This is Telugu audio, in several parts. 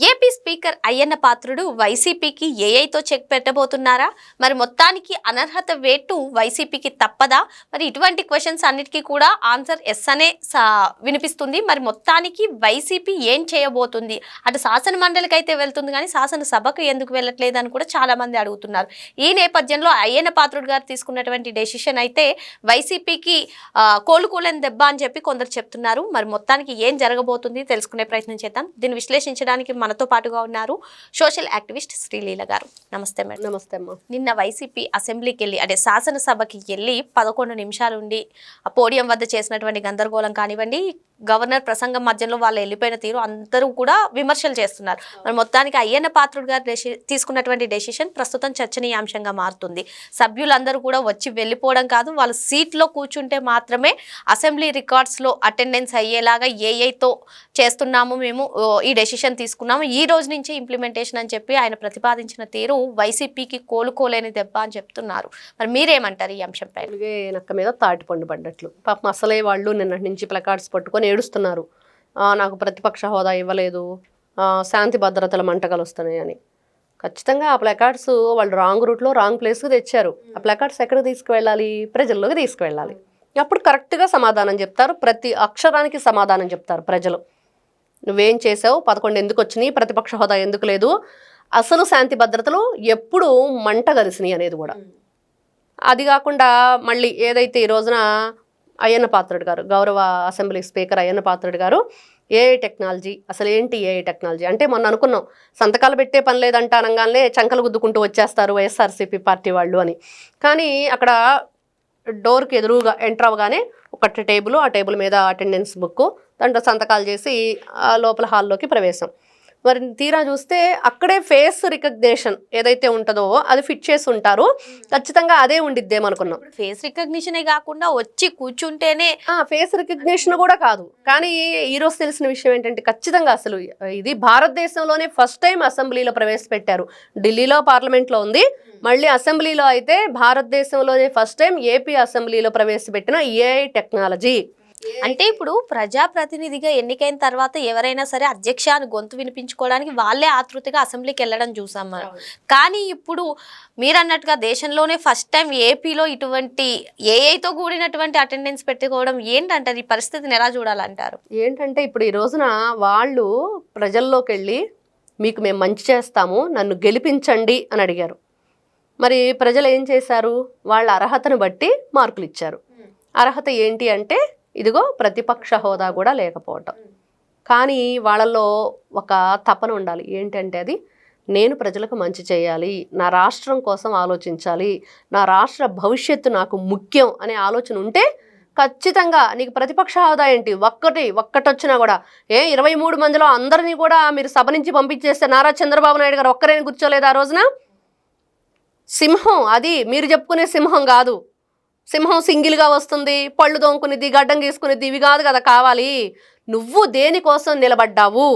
AP speaker Ayyanna Patrudu వైసీపీకి ఏఐతో చెక్ పెట్టబోతున్నారా? మరి మొత్తానికి అనర్హత వేటు వైసీపీకి తప్పదా? మరి ఇటువంటి క్వశ్చన్స్ అన్నిటికీ కూడా ఆన్సర్ ఎస్ అనే సా- వినిపిస్తుంది. మరి మొత్తానికి వైసీపీ ఏం చేయబోతుంది? అటు శాసన మండలికి అయితే వెళ్తుంది కానీ శాసనసభకు ఎందుకు వెళ్ళట్లేదు అని కూడా చాలామంది అడుగుతున్నారు. ఈ నేపథ్యంలో అయ్యన్న పాత్రుడు గారు తీసుకున్నటువంటి డెసిషన్ అయితే వైసీపీకి కోలుకోలేని దెబ్బ అని చెప్పి కొందరు చెప్తున్నారు. మరి మొత్తానికి ఏం జరగబోతుంది? తెలుసుకునే ప్రయత్నం చేద్దాం. దీన్ని విశ్లేషించడానికి మనతో పాటుగా ఉన్నారు సోషల్ యాక్టివిస్ట్ శ్రీలీల గారు. నమస్తే మేడం. నమస్తే అమ్మా. నిన్న వైసీపీ అసెంబ్లీకి వెళ్ళి అంటే శాసనసభకి వెళ్ళి పదకొండు నిమిషాలు ఉండి ఆ పోడియం వద్ద చేసినటువంటి గందరగోళం కానివ్వండి గవర్నర్ ప్రసంగం మధ్యలో వాళ్ళు వెళ్ళిపోయిన తీరు అందరూ కూడా విమర్శలు చేస్తున్నారు. మరి మొత్తానికి అయ్యన్న పాత్రుడు గారు తీసుకున్నటువంటి డెసిషన్ ప్రస్తుతం చర్చనీయాంశంగా మారుతుంది. సభ్యులందరూ కూడా వచ్చి వెళ్ళిపోవడం కాదు వాళ్ళ సీట్లో కూర్చుంటే మాత్రమే అసెంబ్లీ రికార్డ్స్లో అటెండెన్స్ అయ్యేలాగా ఏఐతో చేస్తున్నాము మేము ఈ డెసిషన్ చేస్తున్నాం ఈ రోజు నుంచి ఇంప్లిమెంటేషన్ అని చెప్పి ఆయన ప్రతిపాదించిన తీరు వైసీపీకి కోలుకోలేని దెబ్బ అని చెప్తున్నారు. మరి మీరేమంటారు ఈ అంశంపై అలాగే నక్క మీద తాటి పండు పడ్డట్లు. పాపం అసలే వాళ్ళు నిన్నటి నుంచి ప్లకార్డ్స్ పట్టుకొని ఏడుస్తున్నారు. నాకు ప్రతిపక్ష హోదా ఇవ్వలేదు. శాంతి భద్రతల మంటగలు వస్తున్నాయని ఖచ్చితంగా ఆ ప్లకార్డ్స్ వాళ్ళు రాంగ్ రూట్లో రాంగ్ ప్లేస్కి తెచ్చారు. ఆ ప్లకార్డ్స్ ఎక్కడికి తీసుకువెళ్ళాలి? ప్రజల్లోకి తీసుకువెళ్ళాలి. అప్పుడు కరెక్ట్గా సమాధానం చెప్తారు. ప్రతి అక్షరానికి సమాధానం చెప్తారు ప్రజలు. నువ్వేం చేసావు? పదకొండు ఎందుకు వచ్చినాయి? ప్రతిపక్ష హోదా ఎందుకు లేదు? అసలు శాంతి భద్రతలు ఎప్పుడు మంట కలిసినాయి అనేది కూడా. అది కాకుండా మళ్ళీ ఏదైతే ఈ రోజున అయ్యన్న పాత్రుడు గారు గౌరవ అసెంబ్లీ స్పీకర్ అయ్యన్న పాత్రుడు గారు ఏఐ టెక్నాలజీ అసలు ఏంటి ఏఐ టెక్నాలజీ? అంటే మొన్న అనుకున్నాం సంతకాలు పెట్టే పని లేదంట అనగానే చంకలు గుద్దుకుంటూ వచ్చేస్తారు వైఎస్ఆర్సీపీ పార్టీ వాళ్ళు అని. కానీ అక్కడ డోర్కి ఎదురుగా ఎంటర్ అవ్వగానే ఒక టేబుల్ ఆ టేబుల్ మీద అటెండెన్స్ బుక్ దాంట్లో సంతకాలు చేసి లోపల హాల్లోకి ప్రవేశం. మరి తీరా చూస్తే అక్కడే ఫేస్ రికగ్నేషన్ ఏదైతే ఉంటుందో అది ఫిట్ చేసి ఉంటారు. ఖచ్చితంగా అదే ఉండిద్దేమనుకున్నాం ఫేస్ రికగ్నిషనే కాకుండా వచ్చి కూర్చుంటేనే ఫేస్ రికగ్నిషన్ కూడా కాదు. కానీ ఈ రోజు తెలిసిన విషయం ఏంటంటే ఖచ్చితంగా అసలు ఇది భారతదేశంలోనే ఫస్ట్ టైం అసెంబ్లీలో ప్రవేశపెట్టారు. ఢిల్లీలో పార్లమెంట్లో ఉంది. మళ్ళీ అసెంబ్లీలో అయితే భారతదేశంలోనే ఫస్ట్ టైం ఏపీ అసెంబ్లీలో ప్రవేశపెట్టిన ఏఐ టెక్నాలజీ. అంటే ఇప్పుడు ప్రజాప్రతినిధిగా ఎన్నికైన తర్వాత ఎవరైనా సరే అధ్యక్ష అని గొంతు వినిపించుకోవడానికి వాళ్ళే ఆతృతగా అసెంబ్లీకి వెళ్ళడం చూసాం మనం. కానీ ఇప్పుడు మీరు అన్నట్టుగా దేశంలోనే ఫస్ట్ టైం ఏపీలో ఇటువంటి ఏఐతో కూడినటువంటి అటెండెన్స్ పెట్టుకోవడం ఏంటంటారు? ఈ పరిస్థితిని ఎలా చూడాలంటారు? ఏంటంటే ఇప్పుడు ఈ రోజున వాళ్ళు ప్రజల్లోకి వెళ్ళి మీకు మేము మంచి చేస్తాము నన్ను గెలిపించండి అని అడిగారు. మరి ప్రజలు ఏం చేశారు? వాళ్ళ అర్హతను బట్టి మార్కులు ఇచ్చారు. అర్హత ఏంటి అంటే ఇదిగో ప్రతిపక్ష హోదా కూడా లేకపోవటం. కానీ వాళ్ళలో ఒక తపన ఉండాలి. ఏంటంటే అది నేను ప్రజలకు మంచి చేయాలి నా రాష్ట్రం కోసం ఆలోచించాలి నా రాష్ట్ర భవిష్యత్తు నాకు ముఖ్యం అనే ఆలోచన ఉంటే ఖచ్చితంగా నీకు ప్రతిపక్ష హోదా ఏంటి? ఒక్కటి ఒక్కటి వచ్చినా కూడా. ఏ ఇరవై మూడు మందిలో అందరినీ కూడా మీరు సభ నుంచి పంపించేస్తే నారా చంద్రబాబు నాయుడు గారు ఒక్కరేని కూర్చోలేదు ఆ రోజున? సింహం అది మీరు చెప్పుకునే సింహం కాదు. సింహం సింగిల్గా వస్తుంది పళ్ళు దొంకునిది గడ్డం గీసుకునేది ఇవి కాదు కదా కావాలి. నువ్వు దేనికోసం నిలబడ్డావు?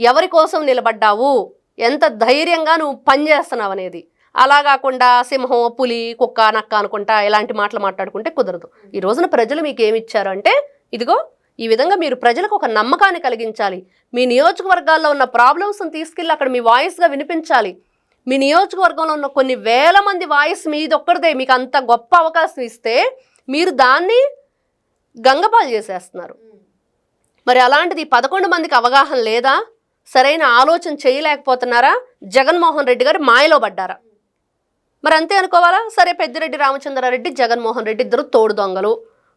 ఎవరి కోసం నిలబడ్డావు? ఎంత ధైర్యంగా నువ్వు పనిచేస్తున్నావు అనేది. అలా కాకుండా సింహం పులి కుక్క నక్క అనుకుంటా ఇలాంటి మాటలు మాట్లాడుకుంటే కుదరదు. ఈ రోజున ప్రజలు మీకు ఏమిచ్చారు అంటే ఇదిగో ఈ విధంగా మీరు ప్రజలకు ఒక నమ్మకాన్ని కలిగించాలి. మీ నియోజకవర్గాల్లో ఉన్న ప్రాబ్లమ్స్ని తీసుకెళ్ళి అక్కడ మీ వాయిస్గా వినిపించాలి. మీ నియోజకవర్గంలో ఉన్న కొన్ని వేల మంది వాయిస్ మీది ఒక్కరిదే మీకు అంత గొప్ప అవకాశం ఇస్తే మీరు దాన్ని గంగపాలు చేసేస్తున్నారు. మరి అలాంటిది పదకొండు మందికి అవగాహన లేదా? సరైన ఆలోచన చేయలేకపోతున్నారా? జగన్మోహన్ రెడ్డి గారు మాయలో పడ్డారా? మరి అంతే అనుకోవాలా? సరే పెద్దిరెడ్డి రామచంద్రారెడ్డి జగన్మోహన్ రెడ్డి ఇద్దరు తోడు దొంగలు.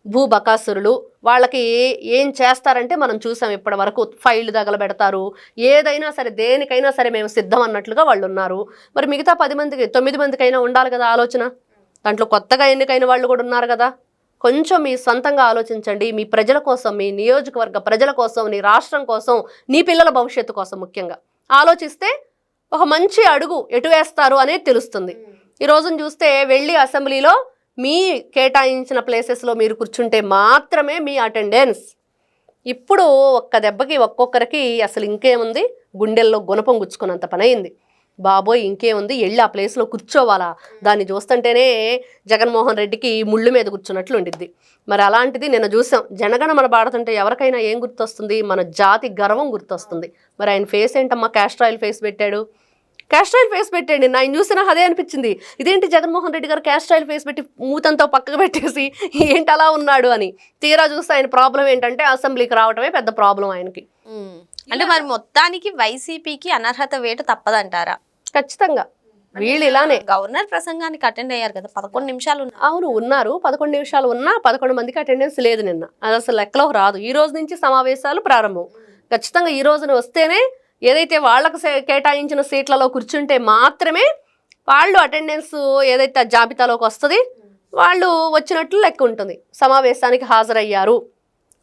భూ బకాసురులు వాళ్ళకి ఏం చేస్తారంటే మనం చూసాం ఇప్పటి వరకు ఫైళ్ళు తగలబెడతారు. ఏదైనా సరే దేనికైనా సరే మేము సిద్ధం అన్నట్లుగా వాళ్ళు ఉన్నారు మరి మిగతా పది మందికి తొమ్మిది మందికైనా ఉండాలి కదా ఆలోచన? దాంట్లో కొత్తగా ఎన్నికైన వాళ్ళు కూడా ఉన్నారు కదా? కొంచెం మీ సొంతంగా ఆలోచించండి. మీ ప్రజల కోసం మీ నియోజకవర్గ ప్రజల కోసం నీ రాష్ట్రం కోసం నీ పిల్లల భవిష్యత్తు కోసం ముఖ్యంగా. ఆలోచిస్తే ఒక మంచి అడుగు ఎటు వేస్తారు అనేది తెలుస్తుంది. ఈ రోజును చూస్తే వెళ్ళి అసెంబ్లీలో మీ కేటాయించిన ప్లేసెస్లో మీరు కూర్చుంటే మాత్రమే మీ అటెండెన్స్. ఇప్పుడు ఒక్క దెబ్బకి ఒక్కొక్కరికి అసలు ఇంకేముంది? గుండెల్లో గుణపం గుచ్చుకున్నంత పని అయింది. బాబోయ్ ఇంకేముంది? వెళ్ళి ఆ ప్లేస్లో కూర్చోవాలా? దాన్ని చూస్తుంటేనే జగన్మోహన్ రెడ్డికి ముళ్ళు మీద కూర్చున్నట్లు ఉండిద్ది. మరి అలాంటిది నిన్న చూసాం. జనగణ మన పాడుతుంటే ఎవరికైనా ఏం గుర్తొస్తుంది? మన జాతి గర్వం గుర్తొస్తుంది. మరి ఆయన ఫేస్ ఏంటమ్మా? క్యాస్ట్రాయిల్ ఫేస్ పెట్టాడు. క్యాస్ట్రాయిల్ ఫేస్ పెట్టండి. నేను చూసినా అదే అనిపించింది. ఇదేంటి జగన్మోహన్ రెడ్డి గారు క్యాస్ట్రాయిల్ ఫేస్ పెట్టి మూతంతో పక్కకు పెట్టేసి ఏంటి అలా ఉన్నాడు అని. తీరా చూస్తే ఆయన ప్రాబ్లం ఏంటంటే అసెంబ్లీకి రావడమే పెద్ద ప్రాబ్లం ఆయనకి. అంటే మరి మొత్తానికి వైసీపీకి అనర్హత వేటు తప్పదంటారా? ఖచ్చితంగా. వీళ్ళు ఇలానే. గవర్నర్ ప్రసంగానికి అటెండ్ అయ్యారు కదా పదకొండు నిమిషాలు. అవును ఉన్నారు. పదకొండు నిమిషాలు ఉన్నా పదకొండు మందికి అటెండెన్స్ లేదు నిన్న. అది అసలు లెక్కలోకి రాదు. ఈ రోజు నుంచి సమావేశాలు ప్రారంభం. ఖచ్చితంగా ఈ రోజున వస్తేనే ఏదైతే వాళ్ళకు సే- కేటాయించిన సీట్లలో కూర్చుంటే మాత్రమే వాళ్ళు అటెండెన్స్ ఏదైతే ఆ జాబితాలోకి వస్తుంది వాళ్ళు వచ్చినట్లు లెక్క ఉంటుంది. సమావేశానికి హాజరయ్యారు.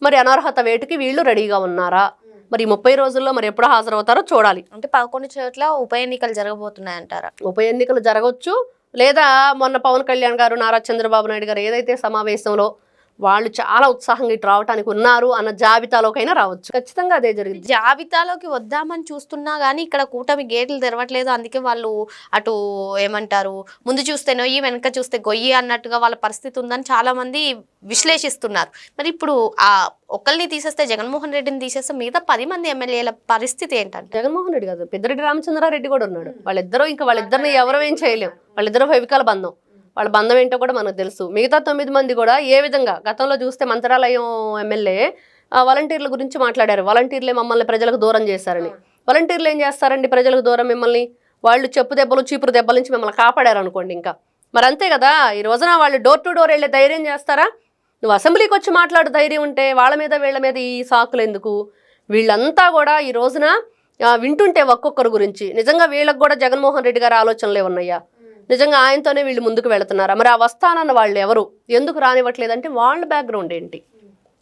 మరి అనర్హత వేటుకి వీళ్ళు రెడీగా ఉన్నారా? మరి ముప్పై రోజుల్లో మరి ఎప్పుడు హాజరవుతారో చూడాలి. అంటే పదకొండు చోట్ల ఉప ఎన్నికలు జరగబోతున్నాయి అంటారా ఉప ఎన్నికలు జరగవచ్చు. లేదా మొన్న పవన్ కళ్యాణ్ గారు నారా చంద్రబాబు నాయుడు గారు ఏదైతే సమావేశంలో వాళ్ళు చాలా ఉత్సాహంగా ఇటు రావడానికి ఉన్నారు అన్న జాబితాలోకైనా రావచ్చు. ఖచ్చితంగా అదే జరిగింది. జాబితాలోకి వద్దామని చూస్తున్నా గానీ ఇక్కడ కూటమి గేట్లు తెరవట్లేదు. అందుకే వాళ్ళు అటు ఏమంటారు ముందు చూస్తే నొయ్యి వెనక చూస్తే గొయ్యి అన్నట్టుగా వాళ్ళ పరిస్థితి ఉందని చాలా మంది విశ్లేషిస్తున్నారు. మరి ఇప్పుడు ఆ ఒకరిని తీసేస్తే జగన్మోహన్ రెడ్డిని తీసేస్తే మిగతా పది మంది ఎమ్మెల్యేల పరిస్థితి ఏంటంటే? జగన్మోహన్ రెడ్డి కాదు పెద్దిరెడ్డి రామచంద్రారెడ్డి కూడా ఉన్నాడు. వాళ్ళిద్దరూ ఇంకా వాళ్ళిద్దరిని ఎవరు ఏం చేయలేం. వాళ్ళిద్దరూ ఫైవికాల బంధం. వాళ్ళ బంధం ఏంటో కూడా మనకు తెలుసు. మిగతా తొమ్మిది మంది కూడా ఏ విధంగా గతంలో చూస్తే మంత్రాలయం ఎమ్మెల్యే ఆ, వాలంటీర్ల గురించి మాట్లాడారు. వాలంటీర్లే మమ్మల్ని ప్రజలకు దూరం చేశారని. వాలంటీర్లు ఏం చేస్తారండి ప్రజలకు దూరం మిమ్మల్ని? వాళ్ళు చెప్పు దెబ్బలు చీపురు దెబ్బల నుంచి మిమ్మల్ని కాపాడారు అనుకోండి ఇంకా. మరి అంతే కదా? ఈ రోజున వాళ్ళు డోర్ టు డోర్ వెళ్ళే ధైర్యం చేస్తారా? నువ్వు అసెంబ్లీకి వచ్చి మాట్లాడు ధైర్యం ఉంటే వాళ్ళ మీద వీళ్ళ మీద ఈ సాకులు ఎందుకు? వీళ్ళంతా కూడా ఈ రోజున వింటుంటే ఒక్కొక్కరు గురించి. నిజంగా వీళ్ళకి కూడా జగన్మోహన్ రెడ్డి గారి ఆలోచనలే ఉన్నాయా? నిజంగా ఆయనతోనే వీళ్ళు ముందుకు వెళుతున్నారా? మరి ఆ వస్తానన్న వాళ్ళు ఎవరు? ఎందుకు రానివ్వట్లేదంటే వాళ్ళ బ్యాక్గ్రౌండ్ ఏంటి?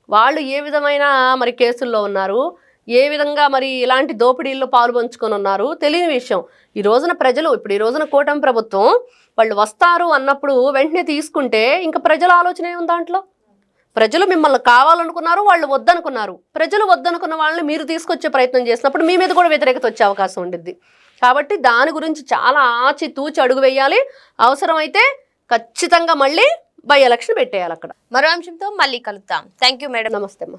వాళ్ళు ఏ విధమైన మరి కేసుల్లో ఉన్నారు? ఏ విధంగా మరి ఇలాంటి దోపిడీల్లో పాలు పంచుకొని ఉన్నారు? తెలియని విషయం. ఈ రోజున ప్రజలు ఇప్పుడు ఈ రోజున కూటమి ప్రభుత్వం వాళ్ళు వస్తారు అన్నప్పుడు వెంటనే తీసుకుంటే ఇంకా ప్రజల ఆలోచన ఏముంది దాంట్లో? ప్రజలు మిమ్మల్ని కావాలనుకున్నారు వాళ్ళు వద్దనుకున్నారు. ప్రజలు వద్దనుకున్న వాళ్ళని మీరు తీసుకొచ్చే ప్రయత్నం చేసినప్పుడు మీ మీద కూడా వ్యతిరేకత వచ్చే అవకాశం ఉండిద్ది. కాబట్టి దాని గురించి చాలా ఆచి తూచి అడుగు వేయాలి. అవసరమైతే ఖచ్చితంగా మళ్ళీ బై ఎలక్షన్ పెట్టేయాలి అక్కడ. మరో అంశంతో మళ్ళీ కలుద్దాం. Thank you madam. నమస్తే అమ్మా.